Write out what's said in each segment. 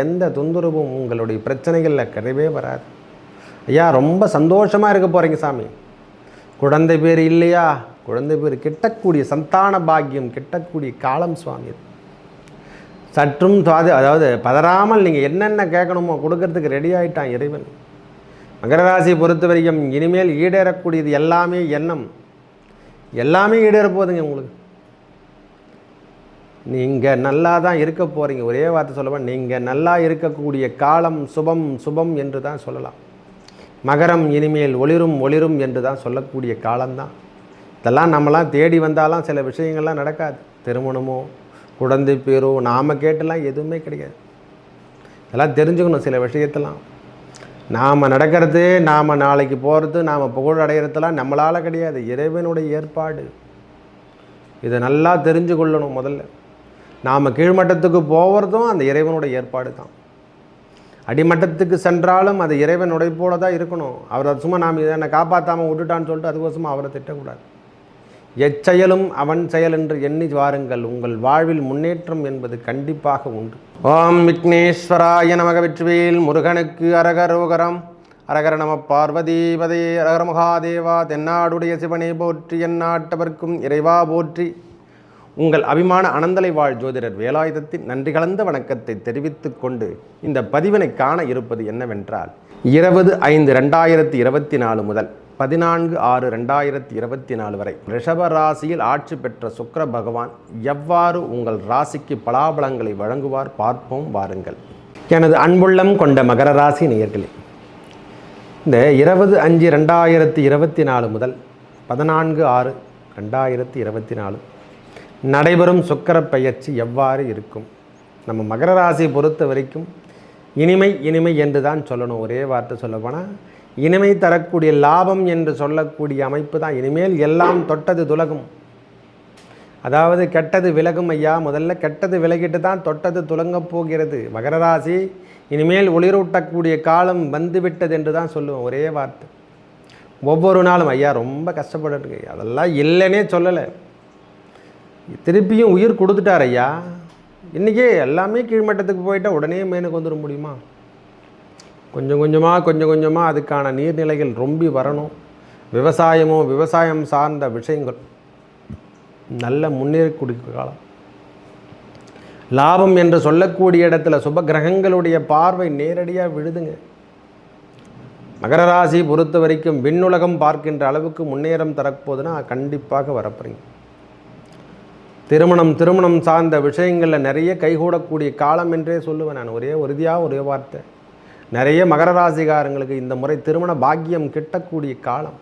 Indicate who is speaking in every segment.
Speaker 1: எந்த தொந்தரவும் உங்களுடைய பிரச்சனைகளில் கிடையவே வராது ஐயா ரொம்ப சந்தோஷமாக இருக்க போகிறீங்க சாமி குழந்தை பேர் இல்லையா குழந்தை பேர் கிட்டக்கூடிய சந்தான பாக்கியம் கிட்டக்கூடிய காலம் சுவாமி சற்றும் சுவாதி அதாவது பதறாமல் நீங்கள் என்னென்ன கேட்கணுமோ கொடுக்கறதுக்கு ரெடி ஆகிட்டான் இறைவன் மகர ராசியை பொறுத்த வரைக்கும் இனிமேல் ஈடேறக்கூடியது எல்லாமே எண்ணம் எல்லாமே ஈடேறப்போகுதுங்க போகுதுங்க உங்களுக்கு நீங்கள் நல்லா தான் இருக்க போகிறீங்க ஒரே வார்த்தை சொல்லுவேன் நீங்கள் நல்லா இருக்கக்கூடிய காலம் சுபம் சுபம் என்று தான் சொல்லலாம் மகரம் இனிமேல் ஒளிரும் ஒளிரும் என்று தான் சொல்லக்கூடிய காலம்தான் இதெல்லாம் நம்மளாம் தேடி வந்தாலாம் சில விஷயங்கள்லாம் நடக்காது திருமணமோ குழந்தை பேரோ நாம் கேட்டெல்லாம் எதுவுமே கிடையாது இதெல்லாம் தெரிஞ்சுக்கணும் சில விஷயத்தெல்லாம் நாம் நடக்கிறது நாம் நாளைக்கு போகிறது நாம் புகழ் அடையிறதுலாம் நம்மளால் கிடையாது இறைவனுடைய ஏற்பாடு இதை நல்லா தெரிஞ்சு கொள்ளணும் முதல்ல நாம் கீழ்மட்டத்துக்கு போகிறதும் அந்த இறைவனுடைய ஏற்பாடு தான் அடிமட்டத்துக்கு சென்றாலும் அது இறைவன் உடைப்போட தான் இருக்கணும் அவர் சும்மா நாம் என்னை காப்பாற்றாமல் விட்டுட்டான்னு சொல்லிட்டு அதுக்கோசமாக அவரை திட்டக்கூடாது எச்செயலும் அவன் செயல் என்று எண்ணி வாருங்கள் உங்கள் வாழ்வில் முன்னேற்றம் என்பது கண்டிப்பாக உண்டு ஓம் விக்னேஸ்வராய நமக வெற்றிவேல் முருகனுக்கு அரகரோகரம் அரகர நம பார்வதீபதே அரகர மகாதேவா தென்னாடுடைய சிவனை போற்றி என்னாட்டவர்க்கும் இறைவா போற்றி உங்கள் அபிமான அனந்தலை வாழ் ஜோதிடர் வேலாயுதத்தின் நன்றி கலந்த வணக்கத்தை தெரிவித்துக் கொண்டு இந்த பதிவினை காண இருப்பது என்னவென்றால் இருபது ஐந்து ரெண்டாயிரத்தி இருபத்தி நாலு முதல் பதினான்கு ஆறு ரெண்டாயிரத்தி இருபத்தி நாலு வரை ரிஷப ராசியில் ஆட்சி பெற்ற சுக்கர பகவான் எவ்வாறு உங்கள் ராசிக்கு பலாபலங்களை வழங்குவார் பார்ப்போம் வாருங்கள் எனது அன்புள்ளம் கொண்ட மகர ராசி நேயர்களே இந்த இருபது அஞ்சு ரெண்டாயிரத்தி இருபத்தி நாலு முதல் பதினான்கு ஆறு ரெண்டாயிரத்தி இருபத்தி நாலு நடைபெறும் சுக்கர பயிற்சி எவ்வாறு இருக்கும் நம்ம மகர ராசி பொறுத்த வரைக்கும் இனிமை இனிமை என்று தான் சொல்லணும் ஒரே வார்த்தை சொல்ல போனால் இனிமை தரக்கூடிய லாபம் என்று சொல்லக்கூடிய அமைப்பு தான் இனிமேல் எல்லாம் தொட்டது துலகும் அதாவது கெட்டது விலகும் ஐயா முதல்ல கெட்டது விலகிட்டு தான் தொட்டது துலங்கப் போகிறது மகர ராசி இனிமேல் ஒளிரூட்டக்கூடிய காலம் வந்துவிட்டது என்று தான் சொல்லுவோம் ஒரே வார்த்தை ஒவ்வொரு நாளும் ஐயா ரொம்ப கஷ்டப்படுறதுக்கு அதெல்லாம் இல்லைன்னே சொல்லலை திருப்பியும் உயிர் கொடுத்துட்டார் ஐயா இன்றைக்கே எல்லாமே கீழ்மட்டத்துக்கு போயிட்டால் உடனே மேனுக்கு வந்துட முடியுமா கொஞ்சம் கொஞ்சமாக கொஞ்சம் கொஞ்சமாக அதுக்கான நீர்நிலைகள் ரொம்பி வரணும் விவசாயமும் விவசாயம் சார்ந்த விஷயங்கள் நல்ல முன்னேறக்கூடிய காலம் லாபம் என்று சொல்லக்கூடிய இடத்துல சுப கிரகங்களுடைய பார்வை நேரடியாக விழுதுங்க மகர ராசி பொறுத்த வரைக்கும் விண்ணுலகம் பார்க்கின்ற அளவுக்கு முன்னேறம் தரப்போதுன்னா கண்டிப்பாக வரப்போறீங்க திருமணம் திருமணம் சார்ந்த விஷயங்களில் நிறைய கைகூடக்கூடிய காலம் என்றே சொல்லுவேன் நான் ஒரே உறுதியாக ஒரே வார்த்தை நிறைய மகர ராசிகாரங்களுக்கு இந்த முறை திருமண பாக்கியம் கிட்டக்கூடிய காலம்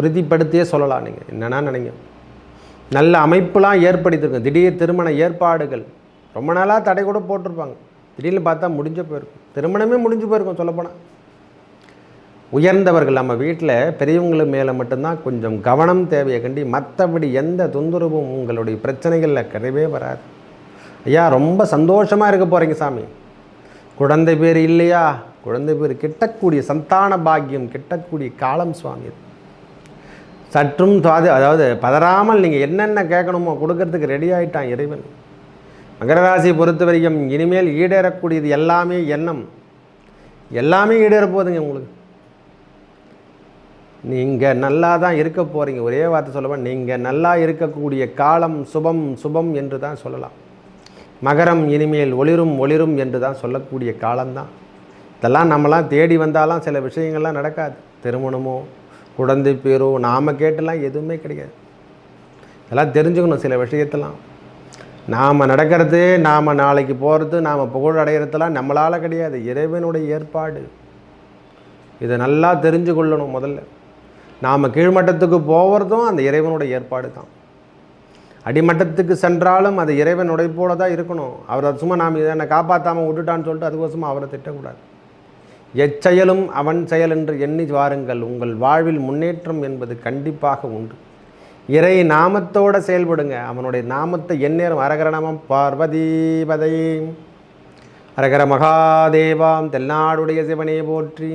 Speaker 1: உறுதிப்படுத்தியே சொல்லலாம் நீங்கள் என்னென்னா நினைங்க நல்ல அமைப்புலாம் ஏற்படுத்தியிருக்கும் திடீர் திருமண ஏற்பாடுகள் ரொம்ப நாளாக தடை கூட போட்டிருப்பாங்க திடீர்னு பார்த்தா முடிஞ்ச போயிருக்கும் திருமணமே முடிஞ்சு போயிருக்கும் சொல்லப்போனால் உயர்ந்தவர்கள் நம்ம வீட்டில் பெரியவங்களும் மேலே மட்டும்தான் கொஞ்சம் கவனம் தேவையை கண்டி மற்றபடி எந்த தொந்தரவும் உங்களுடைய பிரச்சனைகளில் கிடையவே வராது ஐயா ரொம்ப சந்தோஷமாக இருக்க போகிறீங்க சாமி குழந்தை பேர் இல்லையா குழந்தை பேர் கிட்டக்கூடிய சந்தான பாக்கியம் கிட்டக்கூடிய காலம் சுவாமி சற்றும் சுவாதி அதாவது பதறாமல் நீங்கள் என்னென்ன கேட்கணுமோ கொடுக்கறதுக்கு ரெடி ஆகிட்டான் இறைவன் மகர ராசி பொறுத்த வரைக்கும் இனிமேல் ஈடேறக்கூடியது எல்லாமே எண்ணம் எல்லாமே ஈடேற போகுதுங்க உங்களுக்கு நீங்கள் நல்லா தான் இருக்க போகிறீங்க ஒரே வார்த்தை சொல்லுவேன் நீங்கள் நல்லா இருக்கக்கூடிய காலம் சுபம் சுபம் என்று தான் சொல்லலாம் மகரம் இனிமேல் ஒளிரும் ஒளிரும் என்று தான் சொல்லக்கூடிய காலம்தான் இதெல்லாம் நம்மலாம் தேடி வந்தாலும் சில விஷயங்கள்லாம் நடக்காது திருமணமோ குழந்தை பேரோ நாம் கேட்டெல்லாம் எதுவுமே கிடையாது இதெல்லாம் தெரிஞ்சுக்கணும் சில விஷயத்தெல்லாம் நாம் நடக்கிறது நாம் நாளைக்கு போகிறது நாம் புகழ் அடைகிறதுலாம் நம்மளால் கிடையாது இறைவனுடைய ஏற்பாடு இதை நல்லா தெரிஞ்சு கொள்ளணும் முதல்ல நாம் கீழ்மட்டத்துக்கு போகிறதும் அந்த இறைவனுடைய ஏற்பாடு தான் அடிமட்டத்துக்கு சென்றாலும் அது இறைவன் உடைப்போல தான் இருக்கணும் அவர் அது சும்மா நாம் இதனை காப்பாற்றாமல் விட்டுட்டான்னு சொல்லிட்டு அதுக்கோசமாக அவரை திட்டக்கூடாது எச்செயலும் அவன் செயல் என்று எண்ணி வாருங்கள் உங்கள் வாழ்வில் முன்னேற்றம் என்பது கண்டிப்பாக உண்டு இறை நாமத்தோடு செயல்படுங்க அவனுடைய நாமத்தை எந்நேரம் அரகர நாமம் அரகர மகாதேவாம் தென்னாடுடைய சிவனையை போற்றி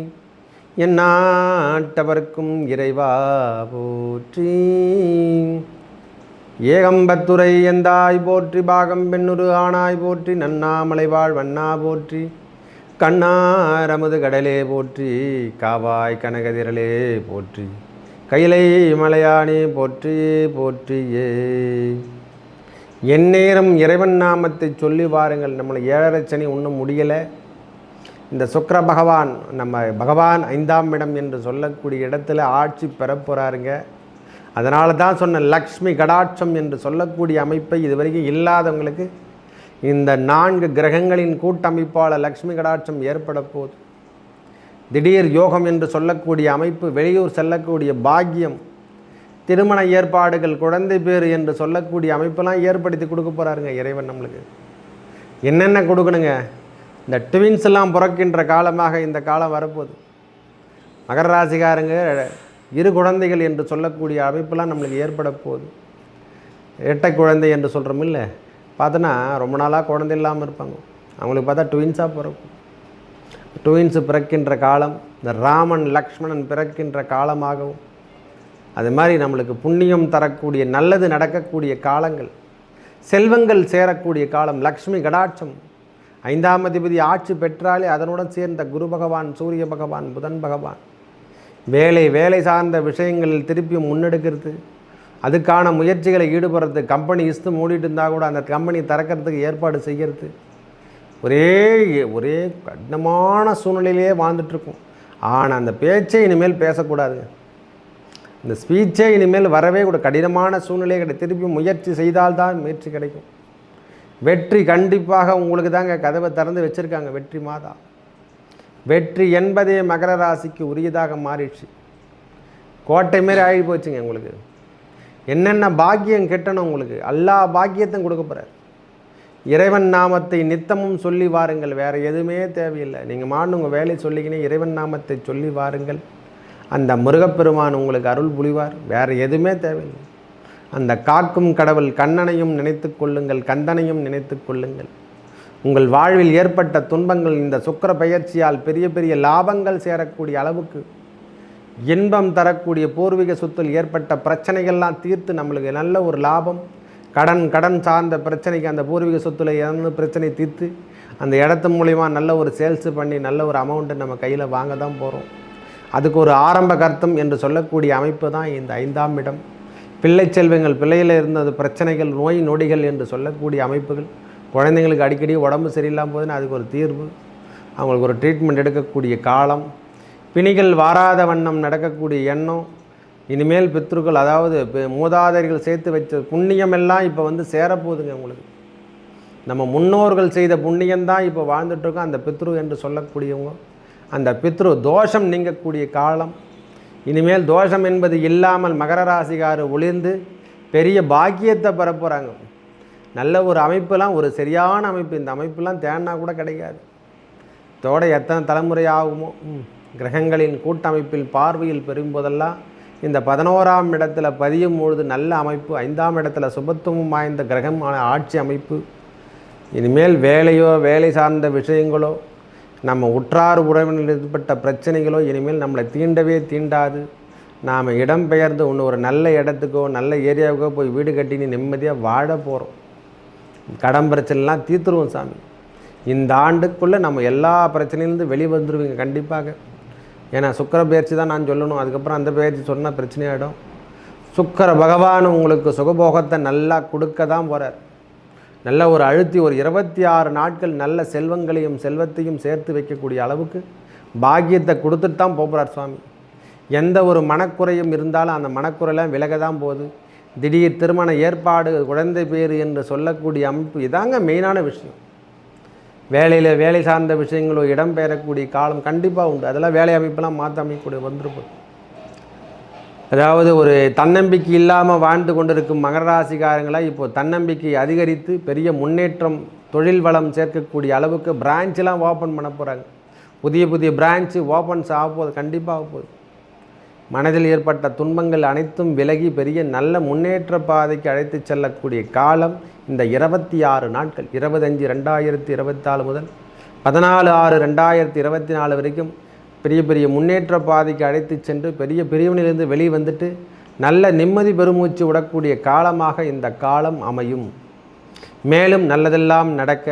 Speaker 1: என் நாட்டவர்க்கும் இறைவா போற்றி ஏகம்பத்துரை எந்தாய் போற்றி பாகம் பெண்ணுரு ஆனாய் போற்றி நன்னாமலை வாழ் வண்ணா போற்றி கண்ணாரமுது கடலே போற்றி காவாய் கனகதிரலே போற்றி கைலை மலையானே போற்றி போற்றியே எந்நேரம் இறைவன் நாமத்தை சொல்லி வாருங்கள் நம்மளை ஏழரை சனி ஒன்றும் முடியலை இந்த சுக்கர பகவான் நம்ம பகவான் ஐந்தாம் இடம் என்று சொல்லக்கூடிய இடத்துல ஆட்சி பெற போகிறாருங்க அதனால தான் சொன்ன லக்ஷ்மி கடாட்சம் என்று சொல்லக்கூடிய அமைப்பை இதுவரைக்கும் இல்லாதவங்களுக்கு இந்த நான்கு கிரகங்களின் கூட்டமைப்பால் லக்ஷ்மி கடாட்சம் ஏற்பட போகுது திடீர் யோகம் என்று சொல்லக்கூடிய அமைப்பு வெளியூர் செல்லக்கூடிய பாக்கியம் திருமண ஏற்பாடுகள் குழந்தை பேர் என்று சொல்லக்கூடிய அமைப்பெல்லாம் ஏற்படுத்தி கொடுக்க போகிறாருங்க இறைவன் நம்மளுக்கு என்னென்ன கொடுக்கணுங்க இந்த ட்வின்ஸ் எல்லாம் பிறக்கின்ற காலமாக இந்த காலம் வரப்போகுது மகர ராசிக்காரங்க இரு குழந்தைகள் என்று சொல்லக்கூடிய அமைப்பெல்லாம் நம்மளுக்கு ஏற்பட போகுது எட்டை குழந்தை என்று சொல்கிறோம் இல்லை பார்த்தோன்னா ரொம்ப நாளாக குழந்தை இல்லாமல் இருப்பாங்க அவங்களுக்கு பார்த்தா ட்வின்ஸாக பிறக்கும் ட்வின்ஸ் பிறக்கின்ற காலம் இந்த ராமன் லக்ஷ்மணன் பிறக்கின்ற காலமாகவும் அது மாதிரி நம்மளுக்கு புண்ணியம் தரக்கூடிய நல்லது நடக்கக்கூடிய காலங்கள் செல்வங்கள் சேரக்கூடிய காலம் லக்ஷ்மி கடாட்சம் ஐந்தாம் அதிபதி ஆட்சி பெற்றாலே அதனுடன் சேர்ந்த குரு பகவான் சூரிய பகவான் புதன் பகவான் வேலை வேலை சார்ந்த விஷயங்களில் திருப்பியும் முன்னெடுக்கிறது அதுக்கான முயற்சிகளை ஈடுபடுறது கம்பெனி இஸ்து மூடிட்டு இருந்தால் கூட அந்த கம்பெனி திறக்கிறதுக்கு ஏற்பாடு செய்கிறது ஒரே ஒரே கடினமான சூழ்நிலையிலே வாழ்ந்துட்டுருக்கும் ஆனால் அந்த பேச்சை இனிமேல் பேசக்கூடாது இந்த ஸ்பீச்சே இனிமேல் வரவே கூட கடினமான சூழ்நிலை கிடையாது திருப்பி முயற்சி செய்தால்தான் முயற்சி கிடைக்கும் வெற்றி கண்டிப்பாக உங்களுக்கு தாங்க கதவை திறந்து வச்சுருக்காங்க வெற்றி மாதா வெற்றி என்பதே மகர ராசிக்கு உரியதாக மாறிடுச்சு கோட்டை மாரி ஆகி போச்சுங்க உங்களுக்கு என்னென்ன பாக்கியம் கெட்டணும் உங்களுக்கு எல்லா பாக்கியத்தையும் கொடுக்க போகிறார் இறைவன் நாமத்தை நித்தமும் சொல்லி வாருங்கள் வேறு எதுவுமே தேவையில்லை நீங்கள் மாட்டு உங்கள் வேலையை சொல்லிக்கினே இறைவன் நாமத்தை சொல்லி வாருங்கள் அந்த முருகப்பெருமான் உங்களுக்கு அருள் புலிவார் வேறு எதுவுமே தேவையில்லை அந்த காக்கும் கடவுள் கண்ணனையும் நினைத்து கொள்ளுங்கள் கந்தனையும் நினைத்து கொள்ளுங்கள் உங்கள் வாழ்வில் ஏற்பட்ட துன்பங்கள் இந்த சுக்கர பயிற்சியால் பெரிய பெரிய லாபங்கள் சேரக்கூடிய அளவுக்கு இன்பம் தரக்கூடிய பூர்வீக சொத்தில் ஏற்பட்ட பிரச்சனைகள்லாம் தீர்த்து நம்மளுக்கு நல்ல ஒரு லாபம் கடன் கடன் சார்ந்த பிரச்சனைக்கு அந்த பூர்வீக சொத்தில் இறந்து பிரச்சனை தீர்த்து அந்த இடத்து மூலிமா நல்ல ஒரு சேல்ஸ் பண்ணி நல்ல ஒரு அமௌண்ட்டு நம்ம கையில் வாங்க தான் போகிறோம் அதுக்கு ஒரு ஆரம்ப கர்த்தம் என்று சொல்லக்கூடிய அமைப்பு தான் இந்த ஐந்தாம் இடம் பிள்ளை செல்வங்கள் பிள்ளையில் இருந்தது பிரச்சனைகள் நோய் நொடிகள் என்று சொல்லக்கூடிய அமைப்புகள் குழந்தைங்களுக்கு அடிக்கடி உடம்பு சரியில்லாமல் போதுன்னா அதுக்கு ஒரு தீர்வு அவங்களுக்கு ஒரு ட்ரீட்மெண்ட் எடுக்கக்கூடிய காலம் பிணிகள் வாராத வண்ணம் நடக்கக்கூடிய எண்ணம் இனிமேல் பித்ருக்கள் அதாவது மூதாதையர்கள் சேர்த்து வச்ச புண்ணியமெல்லாம் இப்போ வந்து சேரப்போகுதுங்க உங்களுக்கு நம்ம முன்னோர்கள் செய்த புண்ணியந்தான் இப்போ வாழ்ந்துட்டுருக்கோம் அந்த பித்ரு என்று சொல்லக்கூடியவங்க அந்த பித்ரு தோஷம் நீங்கக்கூடிய காலம் இனிமேல் தோஷம் என்பது இல்லாமல் மகர ராசிக்காரு ஒளிர்ந்து பெரிய பாக்கியத்தை பரப்புகிறாங்க நல்ல ஒரு அமைப்பெல்லாம் ஒரு சரியான அமைப்பு இந்த அமைப்புலாம் தேடினா கூட கிடைக்காது தோட எத்தனை தலைமுறை ஆகுமோ கிரகங்களின் கூட்டமைப்பில் பார்வையில் பெறும்போதெல்லாம் இந்த பதினோராம் இடத்துல பதியும் பொழுது நல்ல அமைப்பு ஐந்தாம் இடத்துல சுபத்துவம் வாய்ந்த கிரகமான ஆட்சி அமைப்பு இனிமேல் வேலையோ வேலை சார்ந்த விஷயங்களோ நம்ம உற்றார் உறவினர் ஏற்பட்ட பிரச்சனைகளோ இனிமேல் நம்மளை தீண்டவே தீண்டாது நாம் இடம் பெயர்ந்து ஒன்று ஒரு நல்ல இடத்துக்கோ நல்ல ஏரியாவுக்கோ போய் வீடு கட்டின்னு நிம்மதியாக வாழ போகிறோம் கடன் பிரச்சனைலாம் தீர்த்துருவோம் சாமி இந்த ஆண்டுக்குள்ளே நம்ம எல்லா பிரச்சனையிலேருந்து வெளிவந்துருவீங்க கண்டிப்பாக ஏன்னா சுக்கர பயிற்சி தான் நான் சொல்லணும் அதுக்கப்புறம் அந்த பயிற்சி சொன்னால் பிரச்சனையாகிடும் சுக்கர பகவான் உங்களுக்கு சுகபோகத்தை நல்லா கொடுக்க தான் போகிறார் நல்ல ஒரு அழுத்தி ஒரு இருபத்தி ஆறு நாட்கள் நல்ல செல்வங்களையும் செல்வத்தையும் சேர்த்து வைக்கக்கூடிய அளவுக்கு பாக்கியத்தை கொடுத்துட்டு தான் போகிறார் சுவாமி எந்த ஒரு மனக்குறையும் இருந்தாலும் அந்த மனக்குறையெல்லாம் விலக தான் போகுது திடீர் திருமண ஏற்பாடு குழந்தை பேர் என்று சொல்லக்கூடிய அமைப்பு இதாங்க மெயினான விஷயம் வேலையில் வேலை சார்ந்த விஷயங்களோ இடம்பெயரக்கூடிய காலம் கண்டிப்பாக உண்டு அதெல்லாம் வேலை அமைப்பெல்லாம் மாற்ற அமைக்கக்கூடிய வந்துருப்போம் அதாவது ஒரு தன்னம்பிக்கை இல்லாமல் வாழ்ந்து கொண்டிருக்கும் மகர ராசிக்காரங்களை இப்போது தன்னம்பிக்கை அதிகரித்து பெரிய முன்னேற்றம் தொழில் வளம் சேர்க்கக்கூடிய அளவுக்கு பிரான்ச்செலாம் ஓப்பன் பண்ண போகிறாங்க புதிய புதிய பிரான்ச்சு ஓப்பன்ஸ் ஆக போகுது கண்டிப்பாக போகுது மனதில் ஏற்பட்ட துன்பங்கள் அனைத்தும் விலகி பெரிய நல்ல முன்னேற்ற பாதைக்கு அழைத்து செல்லக்கூடிய காலம் இந்த இருபத்தி ஆறு நாட்கள் இருபத்தஞ்சி ரெண்டாயிரத்தி இருபத்தாலு முதல் பதினாலு ஆறு ரெண்டாயிரத்தி இருபத்தி நாலு வரைக்கும் பெரிய பெரிய முன்னேற்ற பாதைக்கு அழைத்து சென்று பெரிய பெரியவனிலிருந்து வெளியே வந்துட்டு நல்ல நிம்மதி பெருமூச்சு விடக்கூடிய காலமாக இந்த காலம் அமையும் மேலும் நல்லதெல்லாம் நடக்க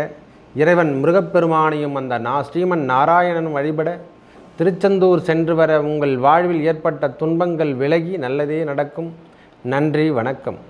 Speaker 1: இறைவன் முருகப்பெருமானையும் அந்த நா ஸ்ரீமன் நாராயணனும் வழிபட திருச்செந்தூர் சென்று வர உங்கள் வாழ்வில் ஏற்பட்ட துன்பங்கள் விலகி நல்லதே நடக்கும் நன்றி வணக்கம்